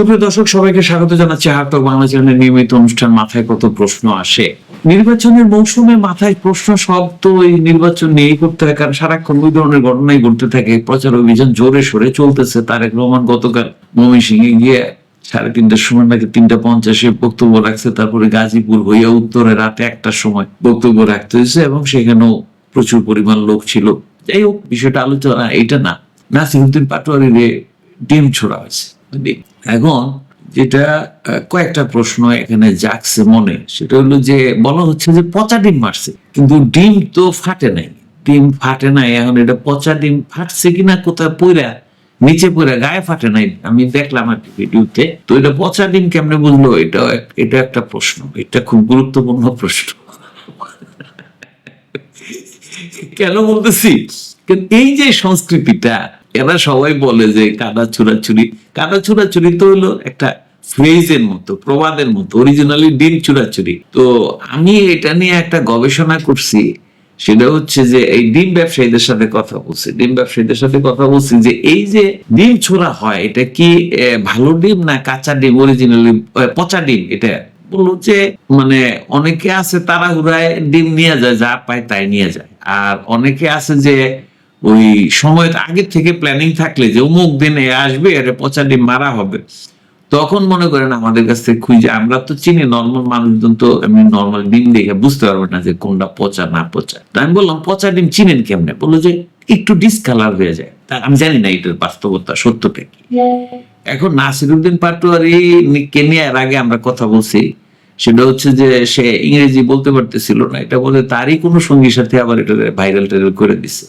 সুপ্রিয় দর্শক, সবাইকে স্বাগত জানাচ্ছি হাটক বাংলা চ্যানেলের নিয়মিত অনুষ্ঠান, মাথায় কত প্রশ্ন আসে? নির্বাচনের মৌসুমে মাথায় প্রশ্ন সব তো এই নির্বাচন নিয়েই করতে হয়, কারণ সারাক্ষণ ওই ধরনের ঘটনাই ঘটতে থাকে। প্রচার অভিযান জোরে সোরে চলতেছে, তারেক রহমান গতকাল ময়মনসিংহে গিয়ে সাড়ে তিনটার সময় নাকি তিনটা পঞ্চাশে বক্তব্য রাখছে, তারপরে গাজীপুর হইয়া উত্তরে রাতে একটার সময় বক্তব্য রাখতে হয়েছে এবং সেখানেও প্রচুর পরিমাণ লোক ছিল। যাই হোক, বিষয়টা আলোচনা এটা না। নাসিরুদ্দিন পাটোয়ারিরে ডিম ছোড়া হয়েছে? এখন যেটা কয়েকটা প্রশ্ন এখানে জাগছে মনে। সেটা হলো যে, বলা হচ্ছে যে পচা ডিম মারছে, কিন্তু ডিম তো ফাটে নাই। ডিম ফাটে নাই, এখন এটা পচা ডিম ফাটছে কিনা, কোথায় পইরা, নিচে পড়ে গায়ে ফাটে নাই, আমি দেখলাম আর কি ভিডিওতে। তো এটা পচা ডিম কেমনে বুঝলো? এটা এটা একটা প্রশ্ন, এটা খুব গুরুত্বপূর্ণ প্রশ্ন। কেন বলতেছি? এই যে সংস্কৃতিটা এরা সবাই বলে যে কাদা চুরাচুরি। কাদা চুরাচুরি তো হলো একটা ফ্রেজের মতো, প্রবাদের মতো অরিজিনালি ডিম তো আমি এটা নিয়ে একটা গবেষণা করছি, সেটা হচ্ছে যে এই ডিম ব্যবসায়ীদের সাথে কথা বলছি। ডিম ব্যবসায়ীদের সাথে কথা বলছি যে এই যে ডিম ছোড়া হয়, এটা কি ভালো ডিম না কাঁচা ডিম? অরিজিনালি পচা ডিম, এটা বলল যে মানে অনেকে আছে তারা তাড়াহুড়ায় ডিম নিয়ে যায়, যা পায় তাই নিয়ে যায়। আর অনেকে আছে যে ওই সময়ের আগে থেকে প্ল্যানিং থাকলে যে অমুক দিনে আসবে এটা পচা ডিম মারা হবে। তখন মনে করেন আমাদের কাছ থেকে খুঁজে, আমরা তো চিনি নর্মাল মানুষজন তো এমনি নর্মাল ডিম দেখে বুঝতে পারবে না যে কোনটা পচা না পচা। আমি বললাম, পচা ডিম চিনেন কেমনে? বলল যে, একটু ডিসকালার হয়ে যায়। আমি জানি না এটার বাস্তবতা, সত্যটা কি। এখন নাসিরুদ্দিন পাটোয়ারি কে আগে আমরা কথা বলছি। সেটা হচ্ছে যে, সে ইংরেজি বলতে পারতেছিল না। এটা বলে তারই কোনো সঙ্গীর সাথে আবার এটা ভাইরাল টাইরাল করে দিছে।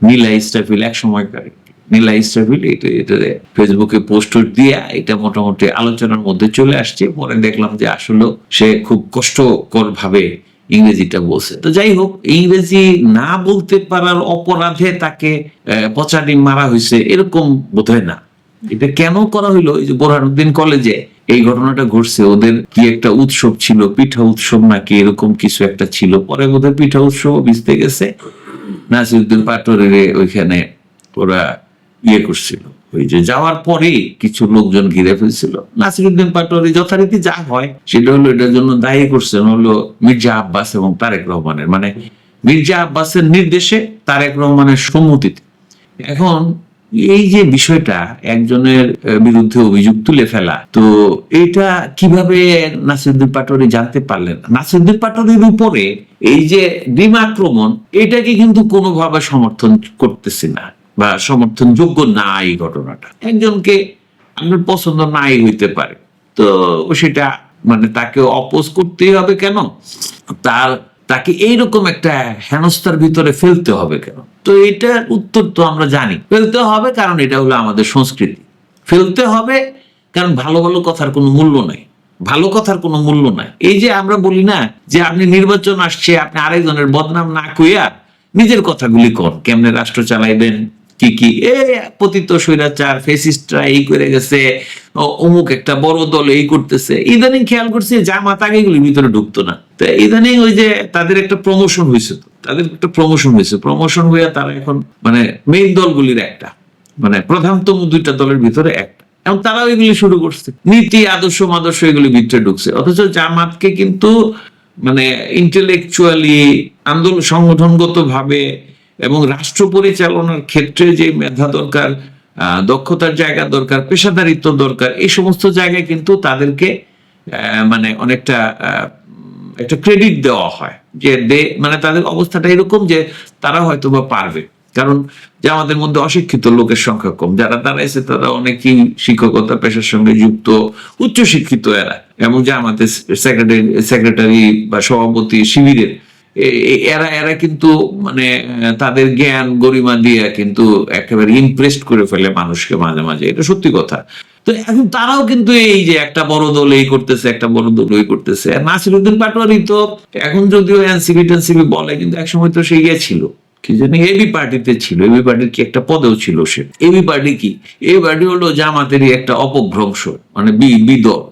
নীলা ইস্টাফিল এক সময়কার নীলা ইস্টাফিল এটা এটা ফেসবুকে পোস্ট দিয়ে এটা মোটামুটি আলোচনার মধ্যে চলে আসছে। পরে দেখলাম যে আসলে সে খুব কষ্টকর ভাবে ইংরেজিটা বলছে। তো যাই হোক ইংরেজি না বলতে পারার অপরাধে তাকে আহ, পচা ডিম মারা হয়েছে এরকম বোধ না। এটা কেন করা হইল? এই যে বোরহানুদ্দিন কলেজে এই ঘটনাটা ঘটছে। ওদের কি একটা উৎসব ছিল? পিঠা উৎসব নাকি এরকম কিছু একটা ছিল? পরে ওদের পিঠা উৎসব ভিজতে গেছে। নাসিরুদ্দিন পাটোরের ওইখানে ওরা ইয়ে করছিল। ওই যে যাওয়ার পরে কিছু লোকজন ঘিরে ফেলছিল। নাসিরুদ্দিন পাটোয়ারি যথারীতি যা হয়, সেটা হলো এটার জন্য দায়ী করছেন হলো মির্জা আব্বাস এবং তারেক রহমানের। মানে মির্জা আব্বাসের নির্দেশে তারেক রহমানের সম্মতিতে। এখন এই যে বিষয়টা, একজনের বিরুদ্ধে অভিযোগ তুলে ফেলা, তো এটা কীভাবে নাসিরুদ্দিন পাটোয়ারি জানতে পারলেন নাসিরুদ্দিন পাটোয়ারির উপরে এই যে ডিম আক্রমণ এটাকে কিন্তু কোনোভাবে সমর্থন করতেছি না বা সমর্থন যোগ্য না এই ঘটনাটা। একজনকে আপনার পছন্দ নাই হইতে পারে, তো সেটা মানে তাকে অপোজ করতেই হবে কেন? তার, তাকে এইরকম একটা হেনস্থার ভিতরে ফেলতে হবে কেন? তো এটার উত্তর তো আমরা জানি। ফেলতে হবে কারণ এটা হলো আমাদের সংস্কৃতি। ফেলতে হবে কারণ ভালো ভালো কথার কোনো মূল্য নাই। ভালো কথার কোনো মূল্য নাই। এই যে আমরা বলি না যে আপনি নির্বাচন আসছে, আপনি আরেকজনের বদনাম না কইয়া নিজের কথাগুলি কর কেমনে রাষ্ট্র চালাইবেন? কি কি? এ, পতিত স্বৈরাচার, ফেসিস্টরা এই করে গেছে অমুক একটা বড় দল এই করতেছে। ইদানিং খেয়াল করছে জামাত আগে এগুলির ভিতরে ঢুকতো না। তো ইদানিং ওই যে তাদের একটা প্রমোশন হয়েছে তো, তাদের একটা প্রমোশন হয়েছে। প্রমোশন হয়ে তারা এখন মানে মেইন দলগুলির একটা। মানে প্রধানতম দুইটা দলের ভিতরে একটা। এবং তারাও এগুলি শুরু করছে। নীতি, আদর্শ আদর্শ এগুলি ভিতরে ঢুকছে। অথচ জামাতকে কিন্তু মানে ইন্টেলেকচুয়ালি আন্দোলন সংগঠনগত ভাবে এবং রাষ্ট্র পরিচালনার ক্ষেত্রে যে মেধা দরকার দক্ষতার জায়গা দরকার, পেশাদারিত্ব দরকার, এই সমস্ত জায়গায় কিন্তু তাদেরকে মানে অনেকটা একটা ক্রেডিট দেওয়া হয়। যে দে মানে তাদের অবস্থাটা এরকম যে তারা হয়তো বা পারবে। কারণ যে আমাদের মধ্যে অশিক্ষিত লোকের সংখ্যা কম, যারা দাঁড়াইছে তারা অনেকেই শিক্ষকতা, পেশার সঙ্গে যুক্ত উচ্চ শিক্ষিত এরা। এবং যে আমাদের সেক্রেটারি সেক্রেটারি বা সভাপতি, শিবিরের এরা এরা কিন্তু মানে তাদের জ্ঞান গরিমা দিয়ে কিন্তু একেবারে ইমপ্রেসড করে ফেলে মানুষকে মাঝে মাঝে। এটা সত্যি কথা। তো এখন তারাও কিন্তু এই যে একটা বড় দল এই করতেছে, একটা বড় দল ওই করতেছে। নাসিরুদ্দিন পাটোয়ারি তো এখন যদিও এনসিপি টেনসিপি বলে, কিন্তু একসময় তো সে ইয়ে ছিল। কি জানি, এবি পার্টিতে ছিল। এবি পার্টির কি একটা পদেও ছিল সে। এবি পার্টি কি? এই পার্টি হলো জামাতেরই একটা অপভ্রংশ মানে বি বিদল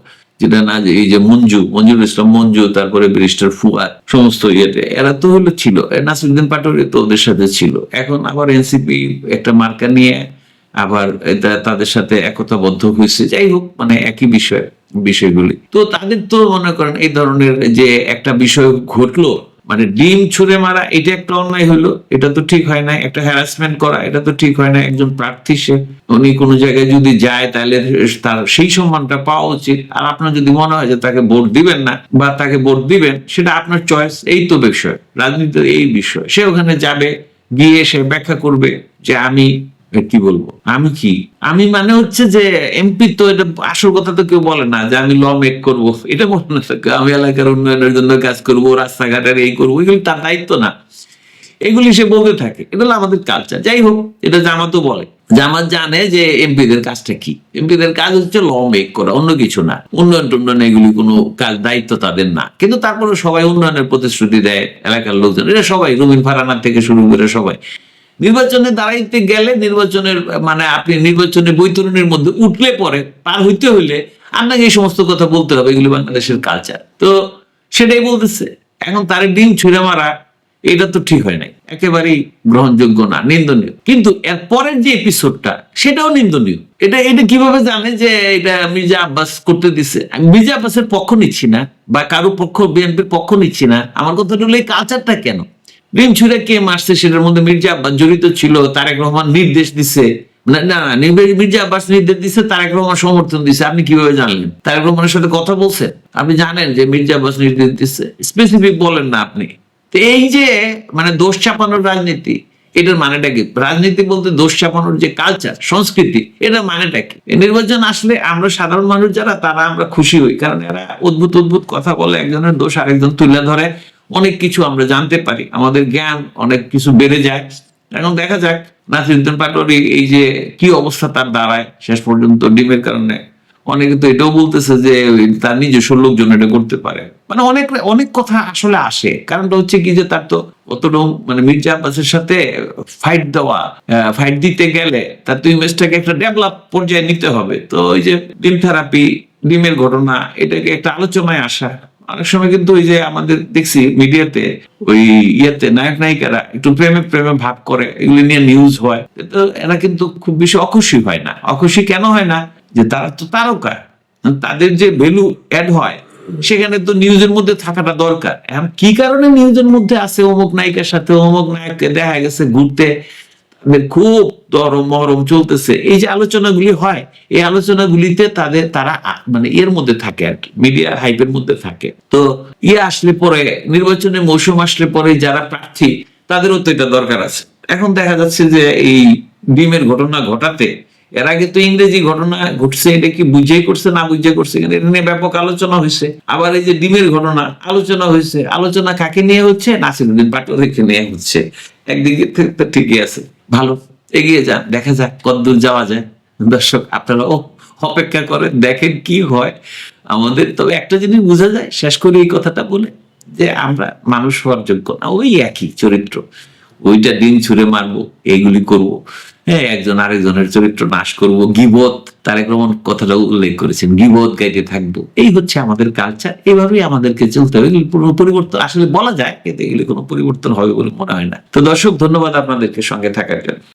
যেটা না এই যে মঞ্জু, মঞ্জুর ইসলাম মঞ্জু, তারপরে ব্যারিস্টার ফুয়াদ, সমস্ত ইয়েতে, এরা তো হলো ছিল নাসিরুদ্দিন পাটোয়ারি তো ওদের সাথে ছিল। এখন আবার এনসিপি একটা মার্কা নিয়ে আবার এটা তাদের সাথে একতাবদ্ধ হয়েছে। যাই হোক মানে একই বিষয়, বিষয়গুলি। তো তাদের তো মনে করেন এই ধরনের যে একটা বিষয় ঘটলো মানে ডিম ছুঁড়ে মারা, এটা একটা অন্যায় হলো। এটা তো ঠিক হয় না একটা হ্যারাসমেন্ট করা, এটা তো ঠিক হয় না একজন প্রার্থী সে, উনি কোনো জায়গায় যদি যায় তাহলে তার সেই সম্মানটা পাওয়া উচিত। আর আপনার যদি মনে হয় যে তাকে ভোট দিবেন না বা তাকে ভোট দিবেন, সেটা আপনার চয়েস এই তো বিষয়। রাজনীতির এই বিষয়। সে ওখানে যাবে, গিয়ে সে ব্যাখ্যা করবে যে আমি কি বলব? আমি কি? আমি মানে হচ্ছে যে এমপি তো এটা আসল কথা তো কেউ বলে না যে আমি ল মেক করব। এটা বলে না আমি এলাকার উন্নয়নের জন্য কাজ করব, রাস্তাঘাটের এই করব। এগুলি তার দায়িত্ব না। এগুলি সে বলতে থাকে। এটা হলো আমাদের কালচার যাই হোক, এটা জামাতও বলে। জামাত জানে যে এমপিদের কাজটা কি? এমপিদের কাজ হচ্ছে ল মেক করা, অন্য কিছু না। উন্নয়ন টুন্নয়ন এগুলি কোনো কাজ, দায়িত্ব তাদের না। কিন্তু তারপরে সবাই উন্নয়নের প্রতিশ্রুতি দেয় এলাকার লোকজন। এটা সবাই রুমিন ফারানার থেকে শুরু করে সবাই। নির্বাচনে দাঁড়াইতে গেলে নির্বাচনের মানে আপনি নির্বাচনের বৈতরণের মধ্যে উঠলে পরে পার হইতে হইলে আপনাকে এই সমস্ত কথা বলতে হবে, এগুলি বাংলাদেশের কালচার তো সেটাই বলতেছে। এখন তার ডিম ছুঁড়ে মারা, এটা তো ঠিক হয় নাই। একেবারেই গ্রহণযোগ্য না, নিন্দনীয়। কিন্তু এর পরের যে এপিসোডটা সেটাও নিন্দনীয়। এটা এটা কীভাবে জানে যে এটা মির্জা আব্বাস করতে দিছে? আমি মির্জা আব্বাসের পক্ষ নিচ্ছি না, বা কারও পক্ষ, বিএনপির পক্ষ নিচ্ছি না। আমার কথা হলো এই কালচারটা কেন? ডিম ছুঁড়ে কে মারছে সেটার মধ্যে মির্জা আব্বাস জড়িত ছিল, তারেক রহমান নির্দেশ দিছে। না না মির্জা আব্বাস নির্দেশ দিছে, তারেক রহমান সমর্থন দিছে। আপনি কীভাবে জানলেন? তারেক রহমানের সাথে কথা বলছেন আপনি জানেন যে মির্জা আব্বাস নির্দেশ দিচ্ছে স্পেসিফিক বলেন না আপনি। তো এই যে মানে দোষ চাপানোর রাজনীতি, এটার মানেটা কি? রাজনীতি বলতে দোষ চাপানোর যে কালচার সংস্কৃতি, এটার মানেটা কি? নির্বাচন আসলে আমরা সাধারণ মানুষ যারা, তারা আমরা খুশি হই। কারণ এরা অদ্ভুত অদ্ভুত কথা বলে, একজনের দোষ আরেকজন তুলে ধরে। অনেক কিছু আমরা জানতে পারি। আমাদের জ্ঞান অনেক কিছু বেড়ে যায়। এখন দেখা যাক, নাসিরুদ্দিন পাটোয়ারি এই যে কি অবস্থা তার দাঁড়ায় শেষ পর্যন্ত ডিমের কারণে। অনেকে তো এটাও বলতেছে যে তার নিজস্ব লোকজন এটা করতে পারে। মানে অনেক অনেক কথা আসলে আসে। কারণটা হচ্ছে কি যে তার তো অতটা মানে মির্জা আব্বাসের সাথে ফাইট দেওয়া ফাইট দিতে গেলে তার তো ইমেজটাকে একটা ডেভেলপ পর্যায়ে নিতে হবে। তো ওই যে ডিম থেরাপি ডিমের ঘটনা, এটাকে একটা আলোচনায় আসা। অনেক সময় কিন্তু ওই যে আমাদের দেখছি মিডিয়াতে ওই ইয়েতে নায়ক নায়িকারা একটু প্রেমে প্রেমে ভাব করে, এগুলি নিয়ে নিউজ হয়। তো এরা কিন্তু খুব বেশি অখুশি হয় না। অখুশি কেন হয় না? যে তারা তো তারকা। তাদের যে ভ্যালু অ্যাড হয়, সেখানে তো নিউজের মধ্যে থাকাটা দরকার। এখন কি কারণে নিউজের মধ্যে আছে অমুক নায়িকার সাথে? অমুক নায়ককে দেখা গেছে ঘুরতে খুব দরম মরম চলতেছে। এই যে আলোচনাগুলি হয়, এই আলোচনাগুলিতে তাদের, তারা মানে এর মধ্যে থাকে আর কি মিডিয়া হাইপের মধ্যে থাকে। তো ইয়ে আসলে পরে, নির্বাচনের মৌসুম আসলে পরে যারা প্রার্থী, তাদেরও তো এটা দরকার আছে। এখন দেখা যাচ্ছে যে এই ডিমের ঘটনা ঘটাতে, এর আগে তো ইংরেজি ঘটনা ঘটছে, এটা কি বুঝেই করছে, না বুঝে করছে কিন্তু এটা নিয়ে ব্যাপক আলোচনা হয়েছে। আবার এই যে ডিমের ঘটনা, আলোচনা হয়েছে, আলোচনা কাকে নিয়ে হচ্ছে? নাসিরুদ্দিন পাটোয়ারিকে নিয়ে হচ্ছে। একদিকে ঠিকই আছে। ভালো, এগিয়ে যান, দেখা যাক কতদূর যাওয়া যায়। দর্শক, আপনারা ও অপেক্ষা করেন, দেখেন কি হয়। আমাদের, তবে একটা জিনিস বোঝা যায়, শেষ করে এই কথাটা বলে, যে আমরা মানুষ হওয়ার যোগ্য না, ওই একই চরিত্র। ওইটা দিন ছুঁড়ে মারবো এইগুলি করব। হ্যাঁ একজন আরেকজনের চরিত্র নাশ করব। গিবত, তারেক রহমান কথাটা উল্লেখ করেছেন, গিবত গাইতে থাকব। এই হচ্ছে আমাদের কালচার এইভাবেই আমাদেরকে চলতে হবে। কোনো পরিবর্তন, আসলে বলা যায় এতে এগুলি কোনো পরিবর্তন হবে বলে মনে হয় না। তো দর্শক, ধন্যবাদ আপনাদেরকে সঙ্গে থাকার জন্য।